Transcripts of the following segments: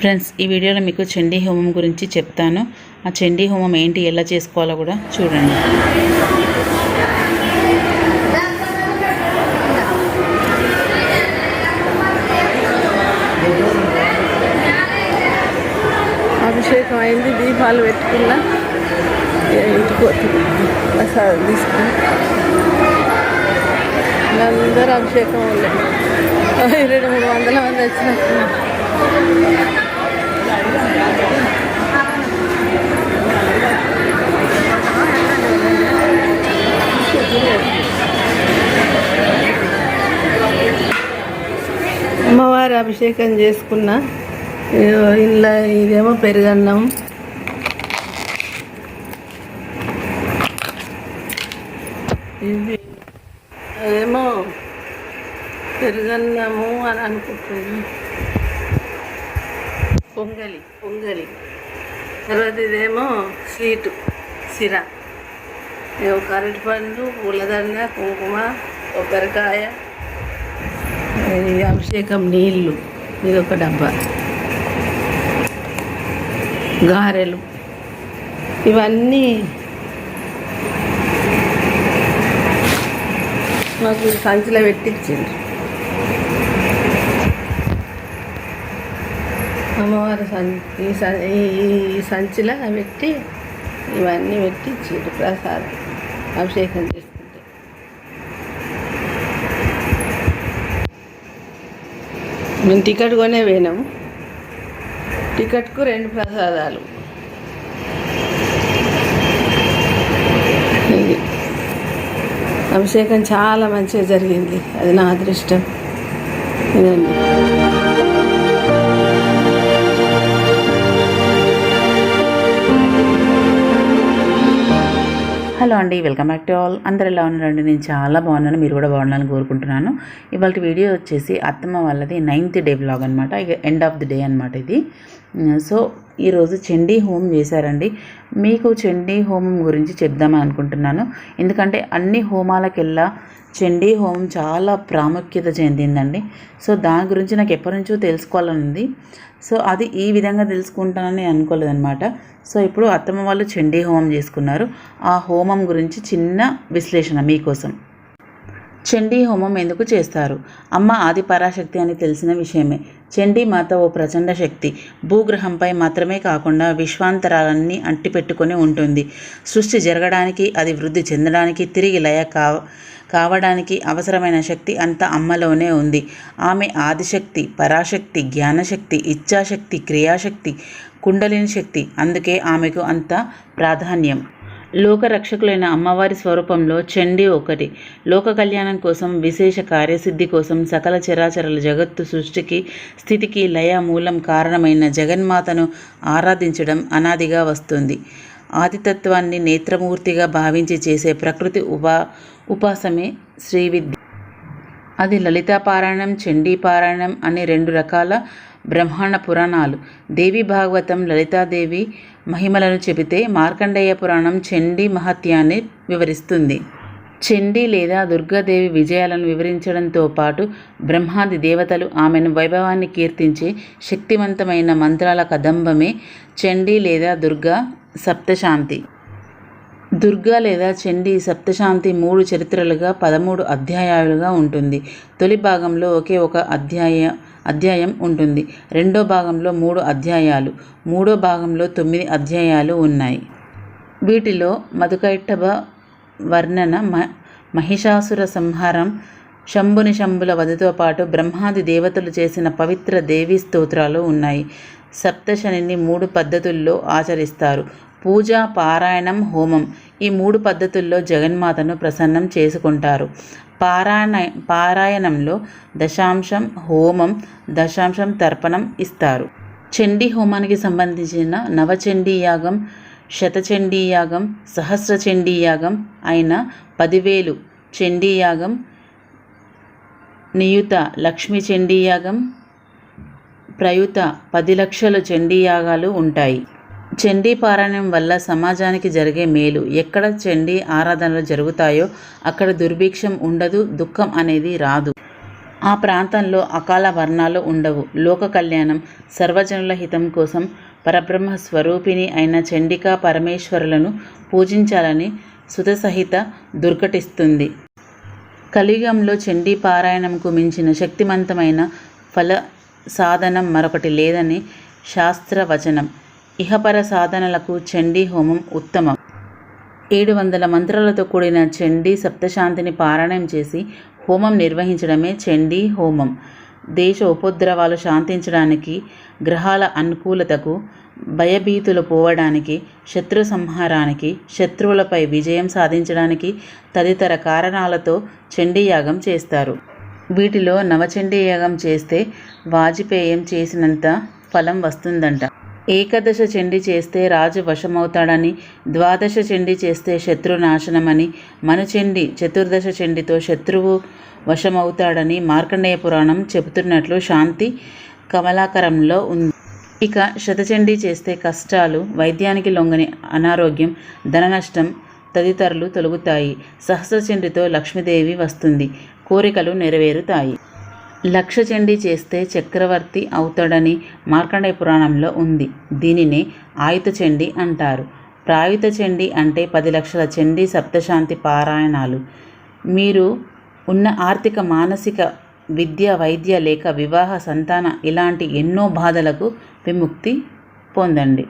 Friends ఈ వీడియోలో మీకు చండీ హోమం గురించి చెప్తాను. ఆ చండీ హోమం ఏంటి ఎలా చేసుకోవాలో కూడా చూడండి. అభిషేకం అయింది దీపాలు పెట్టుకున్నా. ఇంటికి ప్రసాదం తీసుకుని అందరూ అభిషేకం వాళ్ళు రెండు మూడు వందల మంది వచ్చినట్టున్నారు. అమ్మవారి అభిషేకం చేసుకున్న ఇలా ఇదేమో పెరుగన్నం. ఇది అదేమో పెరుగన్నము అని అనుకుంటుంది పొంగలి పొంగలి. తర్వాత ఇదేమో స్వీటు సిరా. ఏమో కరటి పండు పూలదండ కుంకుమ కొబ్బరికాయ అభిషేకం నీళ్ళు ఇది ఒక డబ్బా. గారెలు. ఇవన్నీ మాకు సంచిలో పెట్టించింది అమ్మవారి సం ఈ సం ఈ- సంచిలో పెట్టి ఇవన్నీ పెట్టి ఇచ్చిండ్రు ప్రసాదం అభిషేకం చేసుకుంటే. మేము టికెట్ కొనే పోయినాము. టికెట్కు రెండు ప్రసాదాలు. ఇది. అభిషేకం చాలా మంచిగా జరిగింది. అది నా అదృష్టం. ఇదండి. హలో అండి వెల్కమ్ బ్యాక్ టు ఆల్. అందరు ఎలా ఉన్నారండి? నేను చాలా బాగున్నాను. మీరు కూడా బాగుండాలని కోరుకుంటున్నాను. ఇవాళ వీడియో వచ్చేసి అత్తమ్మ వాళ్ళది నైన్త్ డే బ్లాగ్ అనమాట ఇక ఎండ్ ఆఫ్ ది డే అనమాట ఇది. సో ఈరోజు చండీ హోమం చేశారండి. మీకు చండీ హోమం గురించి చెప్దామని అనుకుంటున్నాను. ఎందుకంటే అన్ని హోమాలకెల్లా చండీ హోమం చాలా ప్రాముఖ్యత చెందిందండి. సో దాని గురించి నాకు ఎప్పటి నుంచో తెలుసుకోవాలని ఉంది సో అది ఈ విధంగా తెలుసుకుంటానని అనుకోలేదన్నమాట. సో ఇప్పుడు అత్తమ్మ వాళ్ళు చండీ హోమం చేసుకున్నారు. ఆ హోమం గురించి చిన్న విశ్లేషణ మీకోసం. చండీ హోమం ఎందుకు చేస్తారు? అమ్మ ఆది పరాశక్తి అని తెలిసిన విషయమే. చండీ మాత ఓ ప్రచండ శక్తి. భూగ్రహంపై మాత్రమే కాకుండా విశ్వాంతరాలన్నీ అంటిపెట్టుకొని ఉంటుంది. సృష్టి జరగడానికి అది వృద్ధి చెందడానికి తిరిగి లయ కావ కావడానికి అవసరమైన శక్తి అంత అమ్మలోనే ఉంది. ఆమె ఆదిశక్తి పరాశక్తి జ్ఞానశక్తి ఇచ్ఛాశక్తి క్రియాశక్తి కుండలిని శక్తి. అందుకే ఆమెకు అంత ప్రాధాన్యం. లోకరక్షకులైన అమ్మవారి స్వరూపంలో చండీ ఒకటి. లోక కళ్యాణం కోసం విశేష కార్యసిద్ధి కోసం సకల చరాచరాల జగత్తు సృష్టికి స్థితికి లయ మూలం కారణమైన జగన్మాతను ఆరాధించడం అనాదిగా వస్తుంది. ఆదితత్వాన్ని నేత్రమూర్తిగా భావించి చేసే ప్రకృతి ఉపా ఉపాసమే శ్రీవిద్య అది లలితా పారాయణం చండీ పారాయణం అనే రెండు రకాల బ్రహ్మాండ పురాణాలు. దేవి భాగవతం లలితాదేవి మహిమలను చెబితే మార్కండేయ పురాణం చండీ మహత్యాన్ని వివరిస్తుంది. చండీ లేదా దుర్గాదేవి విజయాలను వివరించడంతో పాటు బ్రహ్మాది దేవతలు ఆమెను వైభవాన్ని కీర్తించే శక్తివంతమైన మంత్రాల కదంబమే చండీ లేదా దుర్గా సప్తశాంతి. దుర్గా లేదా చండీ సప్తశాంతి మూడు చరిత్రలుగా పదమూడు అధ్యాయాలుగా ఉంటుంది. తొలి భాగంలో ఒకే ఒక అధ్యాయ అధ్యాయం ఉంటుంది. రెండో భాగంలో మూడు అధ్యాయాలు మూడో భాగంలో తొమ్మిది అధ్యాయాలు ఉన్నాయి. వీటిలో మధుకైట్టబ వర్ణన మ మహిషాసుర సంహారం శంభుని శంభుల వధతో పాటు బ్రహ్మాది దేవతలు చేసిన పవిత్ర దేవీ స్తోత్రాలు ఉన్నాయి. సప్తశనిని మూడు పద్ధతుల్లో ఆచరిస్తారు. పూజ పారాయణం హోమం ఈ మూడు పద్ధతుల్లో జగన్మాతను ప్రసన్నం చేసుకుంటారు. పారాయణ పారాయణంలో దశాంశం హోమం దశాంశం తర్పణం ఇస్తారు. చండీ హోమానికి సంబంధించిన నవచండీ యాగం శతచండీ యాగం సహస్ర చండీ యాగం అయిన పదివేలు చండీ యాగం నియుత లక్ష్మీ చండీ యాగం ప్రయుత పది లక్షల చండీ యాగాలు ఉంటాయి. చండీ పారాయణం వల్ల సమాజానికి జరిగే మేలు. ఎక్కడ చండీ ఆరాధనలు జరుగుతాయో అక్కడ దుర్భిక్షం ఉండదు దుఃఖం అనేది రాదు. ఆ ప్రాంతంలో అకాల వర్ణాలు ఉండవు. లోక కళ్యాణం సర్వజనుల హితం కోసం పరబ్రహ్మ స్వరూపిణి అయిన చండికా పరమేశ్వరులను పూజించాలని సుతసహిత దుర్ఘటిస్తుంది. కలియుగంలో చండీ పారాయణంకు మించిన శక్తివంతమైన ఫల సాధనం మరొకటి లేదని శాస్త్రవచనం. ఇహపర సాధనలకు చండీ హోమం ఉత్తమం. ఏడు వందల మంత్రాలతో కూడిన చండీ సప్తశాంతిని పారాయణం చేసి హోమం నిర్వహించడమే చండీ హోమం. దేశ ఉపద్రవాలు శాంతించడానికి గ్రహాల అనుకూలతకు భయభీతులు పోవడానికి శత్రు సంహారానికి శత్రువులపై విజయం సాధించడానికి తదితర కారణాలతో చండీ యాగం చేస్తారు. వీటిలో నవచండీ యాగం చేస్తే వాజపేయం చేసినంత ఫలం వస్తుందంట. ఏకదశ చెండి చేస్తే రాజు వశమవుతాడని ద్వాదశ చెండి చేస్తే శత్రు నాశనమని మనుచండి చతుర్దశ చండితో శత్రువు వశమవుతాడని మార్కండేయ పురాణం చెబుతున్నట్లు శాంతి కమలాకరంలో ఉంది. ఇక శతచండీ చేస్తే కష్టాలు వైద్యానికి లొంగని అనారోగ్యం ధన నష్టం తదితరులు తొలగుతాయి. సహస్రచండితో లక్ష్మీదేవి వస్తుంది. కోరికలు నెరవేరుతాయి. లక్షచండీ చేస్తే చక్రవర్తి అవుతాడని మార్కండేయ పురాణంలో ఉంది. దీనిని ఆయుత చండీ అంటారు. ప్రాయుత చండీ అంటే పది లక్షల చండీ సప్తశాంతి పారాయణాలు. మీరు ఉన్న ఆర్థిక మానసిక విద్య వైద్య లేక వివాహ సంతాన ఇలాంటి ఎన్నో బాధలకు విముక్తి పొందండి.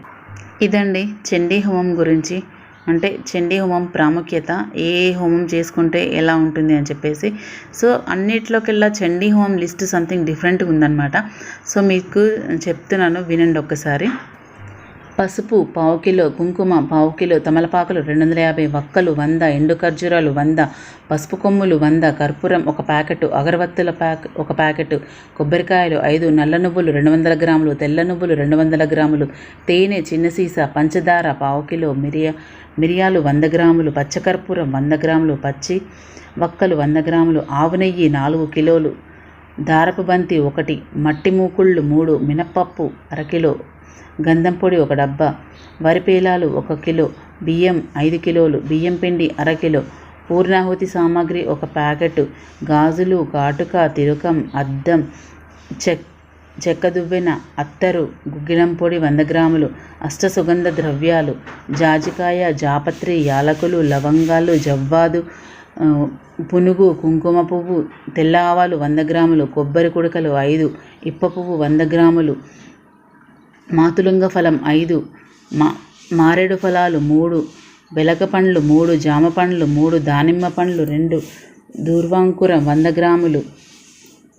ఇదండి చండీ హోమం గురించి అంటే చండీ హోమం ప్రాముఖ్యత ఏ హోమం చేసుకుంటే ఎలా ఉంటుంది అని చెప్పేసి. సో అన్నిట్లోకెల్లా చండీ హోమం లిస్ట్ సంథింగ్ డిఫరెంట్గా ఉందన్నమాట. సో మీకు చెప్తున్నాను వినండి ఒక్కసారి. పసుపు పావు కిలో కుంకుమ పావు కిలో తమలపాకులు రెండు వందల యాభై వక్కలు వంద ఎండు ఖర్జూరాలు వంద పసుపు కొమ్ములు వంద కర్పూరం ఒక ప్యాకెట్ అగరబత్తుల ప్యాక్ ఒక ప్యాకెట్ కొబ్బరికాయలు ఐదు నల్ల నువ్వులు రెండు వందల గ్రాములు తెల్ల నువ్వులు రెండు వందల గ్రాములు తేనె చిన్న సీసా పంచదార పావు కిలో మిరియా మిరియాలు వంద గ్రాములు పచ్చకర్పూరం వంద గ్రాములు పచ్చి వక్కలు వంద గ్రాములు ఆవు నెయ్యి నాలుగు కిలోలు దారపు బంతి ఒకటి మట్టి మూకుళ్ళు మూడు మినప్పప్పు అరకిలో గంధం పొడి ఒక డబ్బా వరి పేలాలు ఒక కిలో బియ్యం ఐదు కిలోలు బియ్యం పిండి అరకిలో పూర్ణాహుతి సామాగ్రి ఒక ప్యాకెట్ గాజులు కాటుక తిరుకం అద్దం చెక్ చెక్క దువ్వెన అత్తరు గుగ్గిలం పొడి వంద గ్రాములు అష్ట సుగంధ ద్రవ్యాలు జాజికాయ జాపత్రి యాలకులు లవంగాలు జవ్వాదు పునుగు కుంకుమ పువ్వు తెల్ల ఆవాలు వంద గ్రాములు కొబ్బరి కుడకలు ఐదు ఇప్ప పువ్వు వంద గ్రాములు మాతులుంగ ఫలం ఐదు మా మారేడు ఫలాలు మూడు వెలక పండ్లు మూడు జామ పండ్లు మూడు దానిమ్మ పండ్లు రెండు దూర్వాంకురం వంద గ్రాములు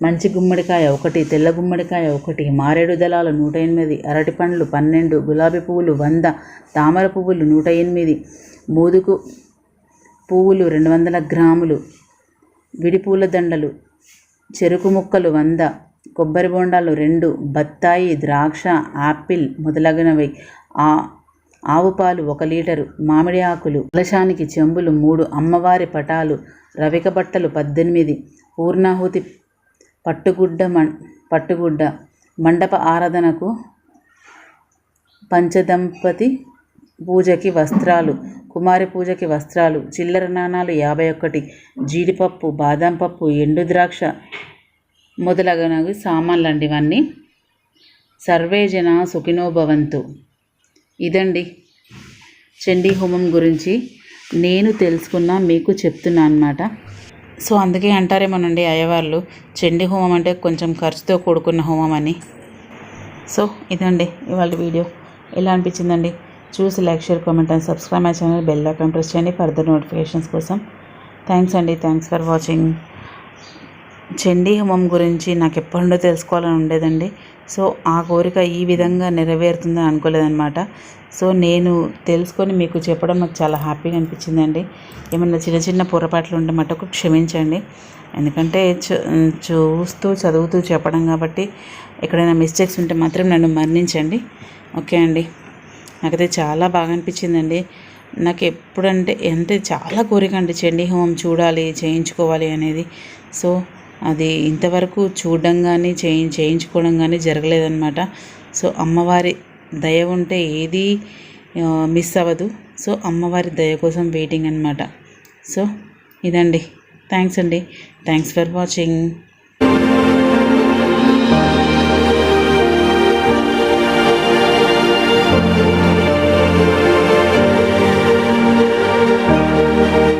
మంచి గుమ్మడికాయ ఒకటి తెల్ల గుమ్మడికాయ ఒకటి మారేడు దళాలు నూట ఎనిమిది అరటి పండ్లు పన్నెండు గులాబీ పువ్వులు వంద తామర పువ్వులు నూట ఎనిమిది మూదుకు పువ్వులు రెండు వందల గ్రాములు విడిపూల దండలు చెరుకు ముక్కలు వంద కొబ్బరి బొండాలు రెండు బత్తాయి ద్రాక్ష యాపిల్ మొదలగునవి. ఆ ఆవు పాలు ఒక లీటరు మామిడి ఆకులు కలశానికి చెంబులు మూడు అమ్మవారి పటాలు రవిక బట్టలు పద్దెనిమిది పూర్ణాహుతి పట్టుగుడ్డ మం పట్టుగుడ్డ మండప ఆరాధనకు పంచదంపతి పూజకి వస్త్రాలు కుమారి పూజకి వస్త్రాలు చిల్లర నాణాలు యాభై ఒకటి జీడిపప్పు బాదం పప్పు ఎండు ద్రాక్ష మొదలగునవి సామాన్లు అండి ఇవన్నీ సర్వే జన ఇదండి చండీ హోమం గురించి నేను తెలుసుకున్న మీకు చెప్తున్నా అనమాట సో అందుకే అంటారేమోనండి అయ్యవాళ్ళు చండీ హోమం అంటే కొంచెం ఖర్చుతో కూడుకున్న హోమం అని సో ఇదండి ఇవాళ వీడియో. ఎలా అనిపించిందండి? చూసి like share comment and subscribe my channel. Bell icon press చేయండి ఫర్దర్ నోటిఫికేషన్స్ కోసం. థ్యాంక్స్ అండి. Thanks for watching. చండీ హోమం గురించి నాకు ఎప్పటి తెలుసుకోవాలని ఉండేదండి. సో ఆ కోరిక ఈ విధంగా నెరవేరుతుందని అనుకోలేదన్నమాట. సో నేను తెలుసుకొని మీకు చెప్పడం నాకు చాలా హ్యాపీగా అనిపించిందండి. ఏమన్నా చిన్న చిన్న పొరపాట్లు ఉంటే మటుకు క్షమించండి. ఎందుకంటే చూస్తూ చదువుతూ చెప్పడం కాబట్టి ఎక్కడైనా మిస్టేక్స్ ఉంటే మాత్రం నన్ను మరణించండి ఓకే అండి. నాకైతే చాలా బాగా అనిపించిందండి. నాకు ఎప్పుడంటే అంటే చాలా కోరిక అండి. చండీ హోమం చూడాలి చేయించుకోవాలి అనేది. సో అది ఇంతవరకు చూడడం కానీ చేయి చేయించుకోవడం కానీ జరగలేదన్నమాట. సో అమ్మవారి దయ ఉంటే ఏది మిస్ అవ్వదు. సో అమ్మవారి దయ కోసం వెయిటింగ్ అనమాట సో ఇదండి. థ్యాంక్స్ అండి. Thanks for watching.